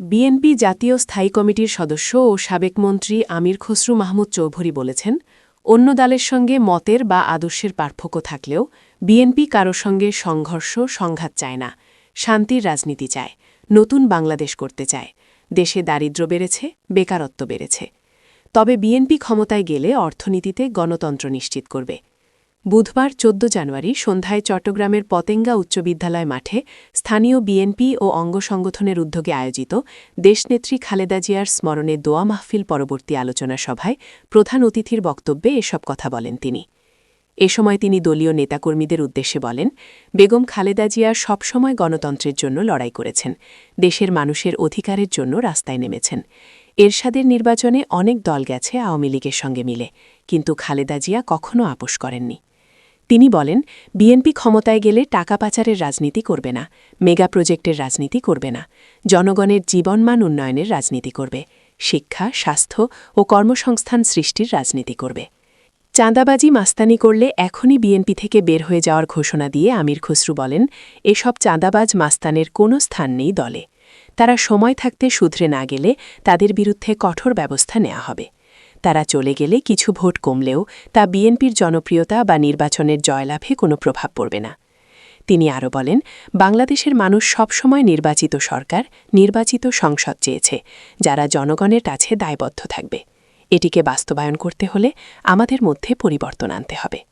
BNP জাতীয় স্থায়ী কমিটির সদস্য ও সাবেক মন্ত্রী আমির খসরু মাহমুদ চৌধুরী বলেছেন, অন্য দলের সঙ্গে মতের বা আদর্শের পার্থক্য থাকলেও বিএনপি কারও সঙ্গে সংঘর্ষ, সংঘাত চায় না, শান্তির রাজনীতি চায়, নতুন বাংলাদেশ করতে চায়, দেশে দারিদ্র্য বেড়েছে, বেকারত্ব বেড়েছে। তবে বিএনপি ক্ষমতায় গেলে অর্থনীতিতে গণতন্ত্র নিশ্চিত করবে। বুধবার ১৪ জানুয়ারি সন্ধ্যায় চট্টগ্রামের পতেঙ্গা উচ্চ বিদ্যালয় মাঠে স্থানীয় বিএনপি ও অঙ্গ সংগঠনের উদ্যোগে আয়োজিত দেশনেত্রী খালেদা জিয়ার স্মরণে দোয়া মাহফিল পরবর্তী আলোচনা সভায় প্রধান অতিথির বক্তব্যে এসব কথা বলেন তিনি। এ সময় তিনি দলীয় নেতাকর্মীদের উদ্দেশ্যে বলেন, বেগম খালেদা জিয়া সবসময় গণতন্ত্রের জন্য লড়াই করেছেন, দেশের মানুষের অধিকারের জন্য রাস্তায় নেমেছেন। এরশাদের নির্বাচনে অনেক দল গেছে আওয়ামী লীগের সঙ্গে মিলে, কিন্তু খালেদা জিয়া কখনো আপোষ করেননি। তিনি বলেন, বিএনপি ক্ষমতায় গেলে টাকা পাচারের রাজনীতি করবে না, মেগা প্রজেক্টের রাজনীতি করবে না, জনগণের জীবনমান উন্নয়নের রাজনীতি করবে, শিক্ষা, স্বাস্থ্য ও কর্মসংস্থান সৃষ্টির রাজনীতি করবে। চাঁদাবাজি মাস্তানি করলে এখনই বিএনপি থেকে বের হয়ে যাওয়ার ঘোষণা দিয়ে আমির খসরু বলেন, এসব চাঁদাবাজ মাস্তানের কোনো স্থান নেই দলে। তারা সময় থাকতে শুধরে না গেলে তাদের বিরুদ্ধে কঠোর ব্যবস্থা নেওয়া হবে। তারা চলে গেলে কিছু ভোট কমলেও তা বিএনপির জনপ্রিয়তা বা নির্বাচনের জয়লাভে কোনো প্রভাব পড়বে না। তিনি আরও বলেন, বাংলাদেশের মানুষ সবসময় নির্বাচিত সরকার, নির্বাচিত সংসদ চেয়েছে, যারা জনগণের কাছে দায়বদ্ধ থাকবে। এটিকে বাস্তবায়ন করতে হলে আমাদের মধ্যে পরিবর্তন আনতে হবে।